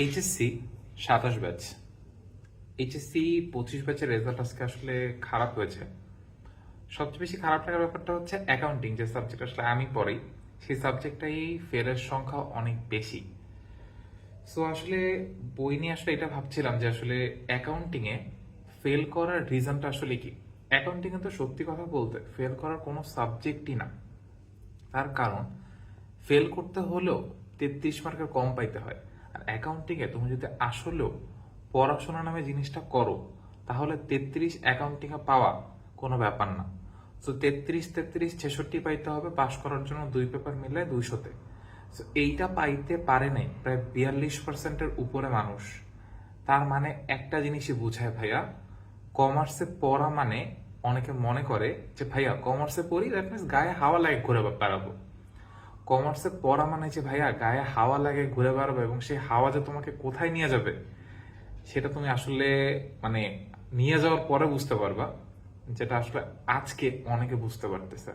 HSC সাতাশ batch HSC পঁচিশ ব্যাচের রেজাল্ট আজকে আসলে খারাপ হয়েছে। সবচেয়ে বেশি খারাপ লাগার ব্যাপারটা হচ্ছে অ্যাকাউন্টিং যে সাবজেক্ট আসলে আমি পড়ি, সেই সাবজেক্টটাই ফেলের সংখ্যা অনেক বেশি। সো আসলে বই নিয়ে আসলে এটা ভাবছিলাম যে আসলে অ্যাকাউন্টিংয়ে ফেল করার রিজনটা আসলে কি? অ্যাকাউন্টিংয়ে তো সত্যি কথা বলতে ফেল করার কোনো সাবজেক্টই না। তার কারণ ফেল করতে হলেও তেত্রিশ মার্কের কম পাইতে হয়। আর অ্যাকাউন্টিং এ তুমি যদি আসলেও পড়াশোনা নামে জিনিসটা করো তাহলে তেত্রিশ অ্যাকাউন্টিং এ পাওয়া কোনো ব্যাপার না। তো তেত্রিশ তেত্রিশ ছেষট্টি পাইতে হবে পাশ করার জন্য দুই পেপার মিলে দুইশোতে। So, এইটা পাইতে পারে নাই প্রায় বিয়াল্লিশ পার্সেন্টের উপরে মানুষ। তার মানে একটা জিনিসই বুঝায় ভাইয়া কমার্সে পড়া মানে অনেকে মনে করে যে ভাইয়া কমার্সে পড়ি দ্যাট মিনস গায়ে হাওয়া লাগে ঘুরে বেড়াবো। কমার্সে পড়া মানে যে ভাইয়া গায়ে হাওয়া লাগে ঘুরে বেড়াবো এবং সেই হাওয়া যে তোমাকে কোথায় নিয়ে যাবে, সেটা তুমি আসলে মানে নিয়ে যাওয়ার পরে বুঝতে পারবা, যেটা আসলে আজকে অনেকে বুঝতে পারতেছে।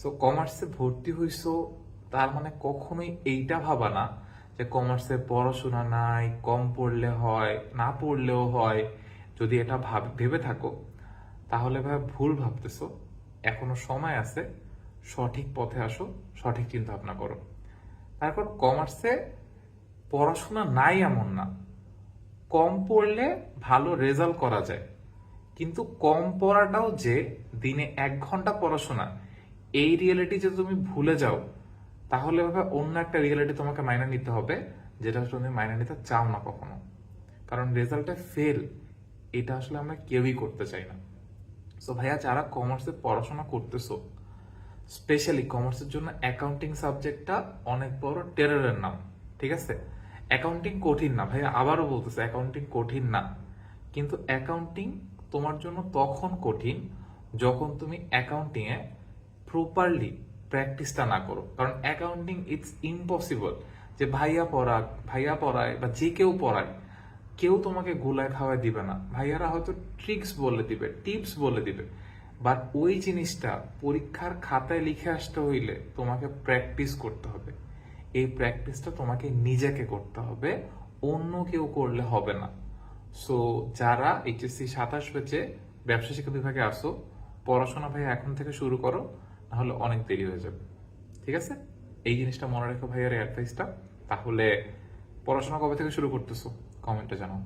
সো কমার্সে ভর্তি হইছো, তার মানে কখনোই এইটা ভাবা না যে কমার্সে পড়াশোনা নাই, কম পড়লে হয়, না পড়লেও হয়, যদি এটা ভাব, ভেবে থাকো, তাহলে ভাই ভুল ভাবতেছো, এখনও সময় আছে সঠিক পথে আসো, সঠিক চিন্তা ভাবনা করো। তারপর কমার্সে পড়াশোনা নাই এমন না। কম পড়লে ভালো রেজাল্ট করা যায়। কিন্তু কম পড়াটাও যে দিনে এক ঘণ্টা পড়াশোনা, এই রিয়েলিটি যদি তুমি ভুলে যাও, তাহলে ভাবে অন্য একটা রিয়েলিটি তোমাকে মাইনে নিতে হবে, যেটা তুমি মাইনে নিতে চাও না কখনো। কারণ রেজাল্টে ফেল এটা আসলে আমরা কেউই করতে চাই না। সো ভাইয়া, যারা কমার্সে পড়াশোনা করতেছো স্পেশালি কমার্সের জন্য অ্যাকাউন্টিং সাবজেক্টটা অনেক বড় টেররের নাম, ঠিক আছে? অ্যাকাউন্টিং কঠিন না, ভাইয়া, আবারও বলতেছে অ্যাকাউন্টিং কঠিন না। কিন্তু অ্যাকাউন্টিং তোমার জন্য তখন কঠিন যখন তুমি অ্যাকাউন্টিং এ প্রপারলি প্র্যাকটিসটা না করো। কারণ অ্যাকাউন্টিং ইটস ইম্পসিবল যে ভাইয়া পড়াক, ভাইয়া পড়ায় বা যে কেউ পড়ায়, কেউ তোমাকে গোলায় খাওয়ায় দিবে না। ভাইয়ারা হয়তো ট্রিক্স বলে দিবে টিপস বলে দিবে। বাট ওই জিনিসটা পরীক্ষার খাতায় লিখে আসতে হইলে তোমাকে প্র্যাকটিস করতে হবে। এই প্র্যাকটিসটা তোমাকে নিজেকে করতে হবে, অন্য কেউ করলে হবে না। সো যারা এইচএসসি সাতাশ বেচে ব্যবসা শিক্ষা বিভাগে আসো, পড়াশোনা ভাই এখন থেকে শুরু করো, নাহলে অনেক দেরি হয়ে যাবে। ঠিক আছে? এই জিনিসটা মনে রেখো ভাইয়ার অ্যাডভাইসটা তাহলে পড়াশোনা কবে থেকে শুরু করতেছো? কমেন্টে জানাও।